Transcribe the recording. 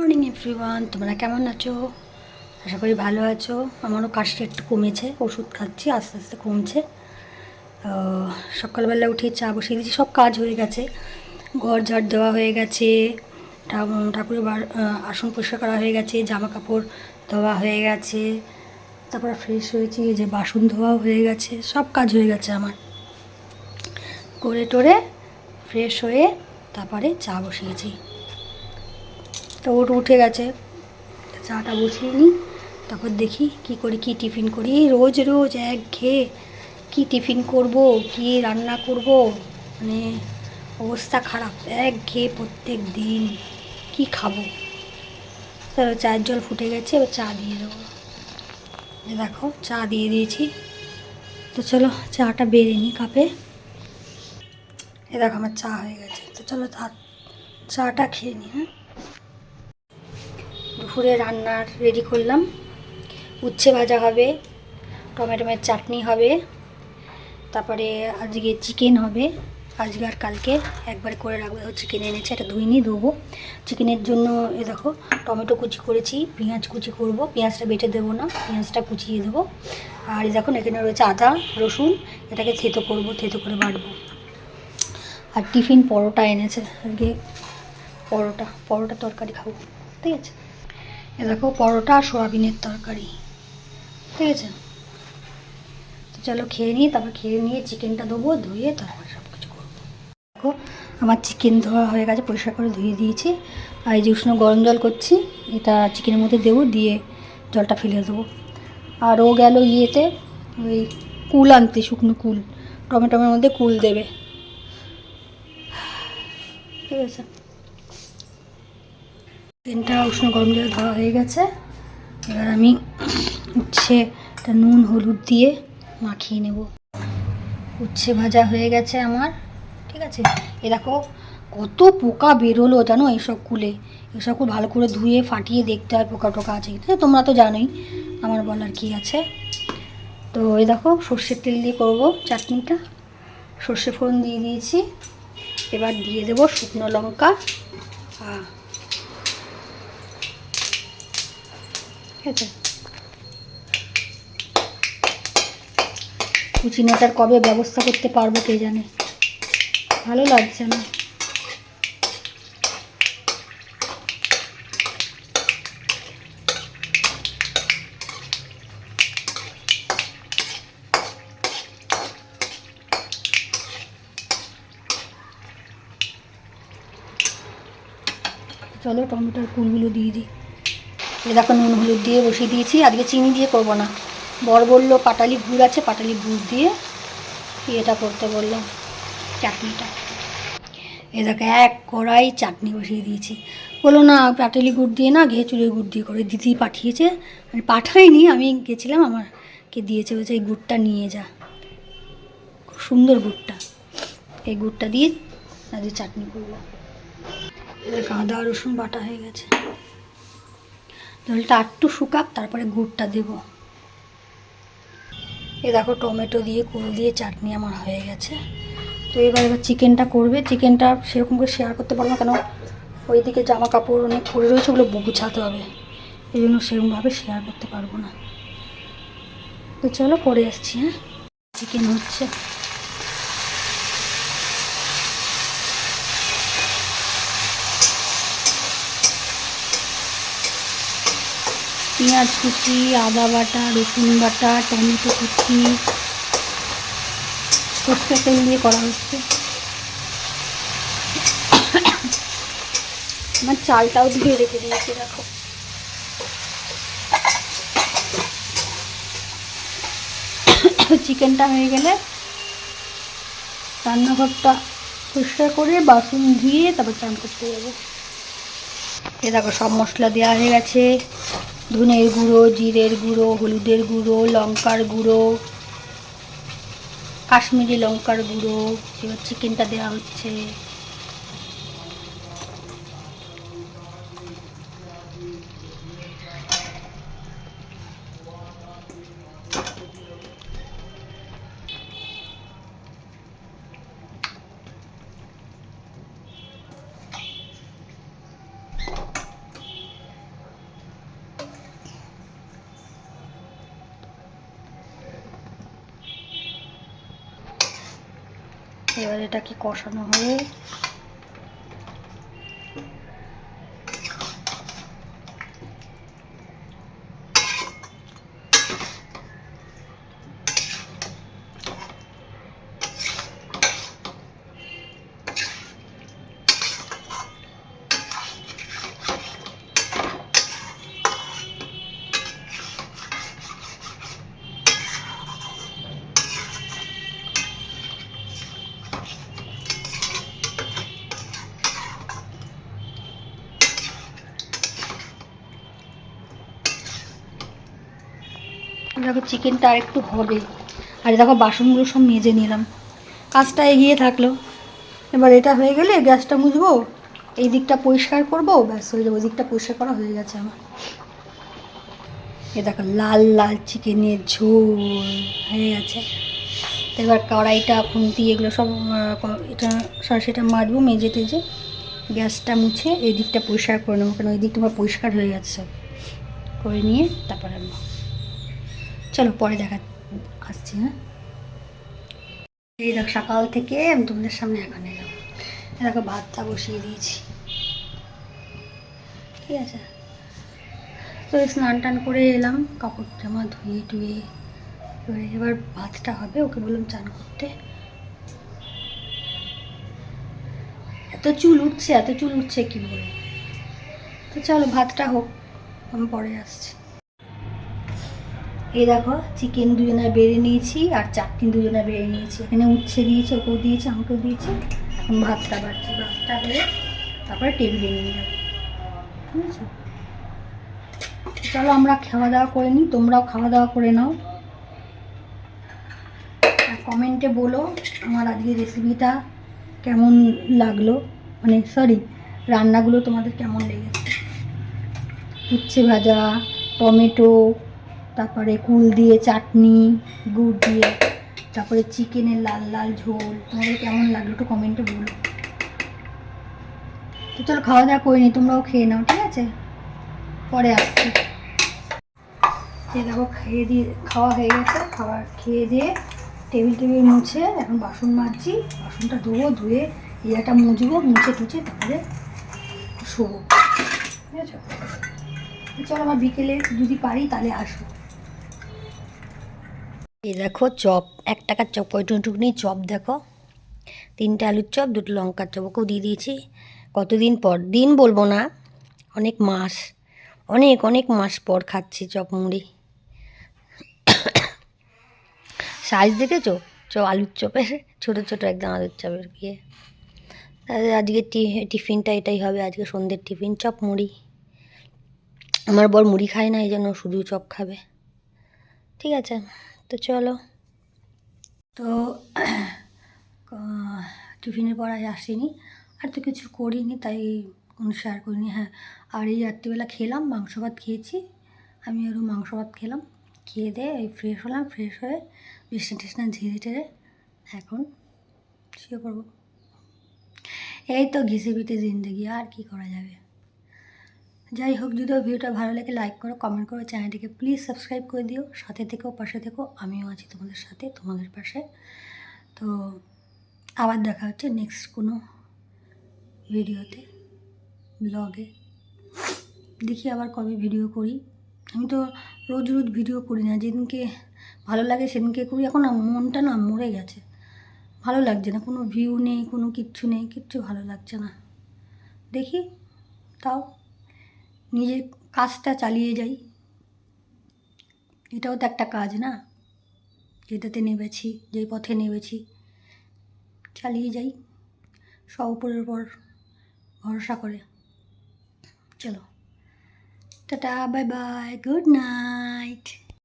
Morning everyone তোমরা কেমন আছো? আশা করি ভালো আছো। আমারও কাশটা একটু কমেছে, ওষুধ খাচ্ছি, আস্তে আস্তে কমছে। সকালবেলা উঠে চা বসিয়ে দিয়েছি, সব কাজ হয়ে গেছে। ঘর ঝাড় দেওয়া হয়ে গেছে ঠাকুরের আসন পরিষ্কার করা হয়ে গেছে জামা কাপড় ধোয়া হয়ে গেছে। তারপর ফ্রেশ হয়েছি যে বাসন ধোয়াও হয়ে গেছে, সব কাজ হয়ে গেছে আমার। করে টোরে ফ্রেশ হয়ে তারপরে চা বসিয়েছি। তো ওটা উঠে গেছে। চাটা বসিয়ে নিই, তারপর দেখি কি করি, কি টিফিন করি। রোজ রোজ এক খেয়ে কী টিফিন করব, কি রান্না করব মানে অবস্থা খারাপ এক খেয়ে প্রত্যেক দিন কি খাব। তারপর চায়ের জল ফুটে গেছে, এবার চা দিয়ে দেবো। দেখো, চা দিয়ে দিয়েছি। তো চলো, চাটা বেড়ে নিই কাপে। এ দেখো, আমার চা হয়ে গেছে। তো চলো চাটা খেয়ে নিই হ্যাঁ? দুপুরে রান্নার রেডি করলাম। উচ্ছে ভাজা হবে টমেটোমের চাটনি হবে, তারপরে আজকে চিকেন হবে। আজকে আর কালকে একবার করে রাখব। চিকেন এনেছে এটা ধুইনি, ধোবো। চিকেনের জন্য এ দেখো, টমেটো কুচি করেছি, পেঁয়াজ কুচি করব। পেঁয়াজটা বেটে দেবো না, পেঁয়াজটা কুচিয়ে দেবো। আর এই দেখুন এখানে রয়েছে আদা, রসুন, এটাকে থেতো করব, থেতো করে বাটবো। আর টিফিন পরোটা এনেছে, আজকে পরোটা পরোটা তরকারি খাব, ঠিক আছে? এ দেখো, পরোটা আর সোয়াবিনের তরকারি। ঠিক আছে? তো চলো খেয়ে নিই, তারপর খেয়ে নিয়ে চিকেনটা দেবো ধুয়ে তারপর সব কিছু করব। দেখো, আমার চিকেন ধোয়া হয়ে গেছে, পরিষ্কার করে ধুয়ে দিয়েছি। আর এই যে উষ্ণ গরম জল করছি, এটা চিকেনের মধ্যে দেবো, দিয়ে জলটা ফেলে দেবো। আর ও গেল ইয়েতে, ওই কুল আনতে, শুকনো কুল। টমেটোমের মধ্যে কুল দেবে। ঠিক আছে? চিকেনটা উষ্ণ গরম জলে ধোয়া হয়ে গেছে। এবার আমি উচ্ছে, একটা নুন, হলুদ দিয়ে মাখিয়ে নেব। উচ্ছে ভাজা হয়ে গেছে আমার, ঠিক আছে? এ দেখো, কত পোকা বেরোলো জানো এইসব কুলে এসব কুল ভালো করে ধুয়ে, ফাটিয়ে দেখতে হয় পোকা টোকা আছে। কি তোমরা তো জানোই, আমার বলার কি আছে। তো এই দেখো, সর্ষের তেল দিয়ে করব চাটনিটা। সর্ষে ফোড়ন দিয়ে দিয়েছি। এবার দিয়ে দেবো শুকনো লঙ্কা। আ ঠিক আছে কুচিনাটার কবে ব্যবস্থা করতে পারব কে জানে? ভালো লাগছে না। চলো টমেটোর ফুলগুলো দিয়ে দিই। দেখো নুন, হলুদ দিয়ে বসিয়ে দিয়েছি। আজকে চিনি দিয়ে করব না। বর বলল, পাটালি গুড় আছে, পাটালি গুড় দিয়ে এটা করতে বললাম চাটনিটা। এ দেখো, এক কড়াই চাটনি বসিয়ে দিয়েছি। বলল, না, পাটালি গুড় দিয়ে না ঘে চুলের গুড় দিয়ে করে। দিদি পাঠিয়েছে মানে পাঠায়নি আমি গেছিলাম, আমাকে দিয়েছে, বলছে, এই গুড়টা নিয়ে যা। খুব সুন্দর গুড়টা। এই গুড়টা দিয়ে আজকে চাটনি করব। আদা, রসুন বাটা হয়ে গেছে। জলটা একটু শুকাক, তারপরে গুড়টা দেব। এ দেখো টমেটো দিয়ে, কুল দিয়ে, চাটনি আমার হয়ে গেছে। তো এবার এবার চিকেনটা করবে। চিকেনটা সেরকম করে শেয়ার করতে পারব না, কেন ওইদিকে জামা কাপড় অনেক পরে রয়েছে, ওগুলো গুছাতে হবে। এই জন্য সেরকমভাবে শেয়ার করতে পারব না। তো চলো পরে আসছি হ্যাঁ? চিকেন হচ্ছে। পেঁয়াজ কুচি, আদা বাটা, রসুন বাটা, টমেটো কুচি। তেল দিয়ে করা হচ্ছে। আমার চালটাও ধুয়ে রেখে দিয়েছি, দেখো। চিকেনটা হয়ে গেলে রান্নাঘরটা পরিষ্কার করে বাসন ধুয়ে তারপর চান করতে যাব। এ দেখো, সব মশলা দেওয়া হয়ে গেছে। ধনের গুঁড়ো, জিরের গুঁড়ো, হলুদের গুঁড়ো, লঙ্কার গুঁড়ো, কাশ্মীরি লঙ্কার গুঁড়ো, এবার চিকেনটা দেওয়া হচ্ছে। এবার এটাকে কষানো হয়ে দেখো চিকেনটা আর একটু হবে। আর দেখো বাসনগুলো সব মেজে নিলাম। কাজটা এগিয়ে থাকল। এবার এটা হয়ে গেলে গ্যাসটা মুছবো। এই দিকটা পরিষ্কার করব। ব্যাস হয়ে যাবে দিকটা পরিষ্কার করা হয়ে গেছে আমার। এ দেখো লাল লাল চিকেনের ঝোল হয়ে গেছে। তো এবার কড়াইটা, খুন্তি, এগুলো সব এটা সরাসরিটা মাজবো, মেজে টেজে। গ্যাসটা মুছে এই দিকটা পরিষ্কার করে নেব। কেন, ওই দিকটা আমার পরিষ্কার হয়ে গেছে। করে নিয়ে তারপরে চলো, পরে দেখা আসছি হ্যাঁ? এই দেখ, সকাল থেকে আমি তোমাদের সামনে এখন এলাম। দেখো, ভাতটা বসিয়ে দিয়েছি। ঠিক আছে? তো স্নান টান করে এলাম, কাপড় জামা ধুয়ে টুয়ে এবারে এবার ভাতটা হবে, ওকে বললাম চান করতে। এত চুল উঠছে, এত চুল উঠছে, কি বলব? তো চলো, ভাতটা হোক, আমি পরে আসছি। এই দেখো চিকেন দুজনে বেড়ে নিয়েছি আর চাটনি দুজনে বেড়ে নিয়েছি। এখানে উচ্ছে দিয়েছে ওকেও দিয়েছে আমাকেও দিয়েছি। এখন ভাতটা বাড়ছি, ভাতটা হয়ে তারপরে টেবিলে নিয়ে যাব। ঠিক আছে চলো আমরা খাওয়া দাওয়া করে নিই, তোমরাও খাওয়া দাওয়া করে নাও। আর কমেন্টে বলো আমার আজকে রেসিপিটা কেমন লাগল? মানে সরি রান্নাগুলো তোমাদের কেমন লেগেছে? উচ্ছে ভাজা, টমেটো তারপরে কুল দিয়ে চাটনি, গুড় দিয়ে, তারপরে চিকেনের লাল লাল ঝোল। তোমাদের কেমন লাগল একটু কমেন্টে বলো। তো চলো খাওয়া দাওয়া করে নি তোমরাও খেয়ে নাও, ঠিক আছে? পরে আসছি। দেখো, খেয়ে দিয়ে, খাওয়া হয়ে গেছে। খাবার খেয়ে দিয়ে টেবিল টেবিল মুছে এখন বাসন মাজছি। বাসনটা ধুবো, ধুয়ে ইয়েটা মুছবো, মুছে টুছে তারপরে শোবো। ঠিক আছে? চলো আমার বিকেলে যদি পারি তাহলে আসব। এই দেখো চপ, এক টাকার চপ ওইটুকুনি চপ দেখো। তিনটে আলুর চপ, দুটো লঙ্কার চপ, ওকেও দিয়ে দিয়েছি। কতদিন পর? দিন বলব না, অনেক মাস, অনেক অনেক মাস পর খাচ্ছি চপ মুড়ি। সাইজ দেখেছ? চ, আলুর চপের, ছোটো ছোটো একদম আলুর চপের তাহলে আজকে টিফিনটা এটাই হবে, আজকে সন্ধ্যের টিফিন, চপ মুড়ি। আমার বর মুড়ি খায় না, এই জন্য শুধু চপ খাবে। ঠিক আছে, তো চলো। তো, টিফিনের পর আজ আসিনি, আর তো কিছু করিনি, তাই কোনো শেয়ার করিনি। হ্যাঁ আর এই রাত্রিবেলা খেলাম, মাংস ভাত খেয়েছি। আমি আরও মাংস ভাত খেলাম, খেয়ে দিয়ে এই ফ্রেশ হলাম ফ্রেশ হয়ে বিছনা টিছনা ঝেড়ে টেড়ে এখন শুয়ে পড়ব। এই তো, ঘিসে পিটে জিন্দগি, আর কি করা যাবে? যাই হোক, যদি ভিডিওটা ভালো লাগে লাইক করো কমেন্ট করো, চ্যানেলটিকে প্লিজ সাবস্ক্রাইব করে দিও। সাথে থেকেও পাশে থেকেও আমিও আছি তোমাদের সাথে, তোমাদের পাশে। তো আবার দেখা হচ্ছে নেক্সট কোনো ভিডিওতে ব্লগে দেখি আবার কবে ভিডিও করি। আমি তো রোজ রোজ ভিডিও করি না, যেদিনকে ভালো লাগে সেদিনকে করি। এখন মনটা না মরে গেছে। ভালো লাগছে না, কোনো ভিউ নেই, কোনো কিচ্ছু নেই, কিচ্ছু ভালো লাগছে না। দেখি, তাও নিজের কাজটা চালিয়ে যাই। এটাও তো একটা কাজ না? যেটাতে নেমেছি যেই পথে নেমেছি, চালিয়ে যাই। সব উপরের উপর ভরসা করে। চলো। Tata, bye bye, good night.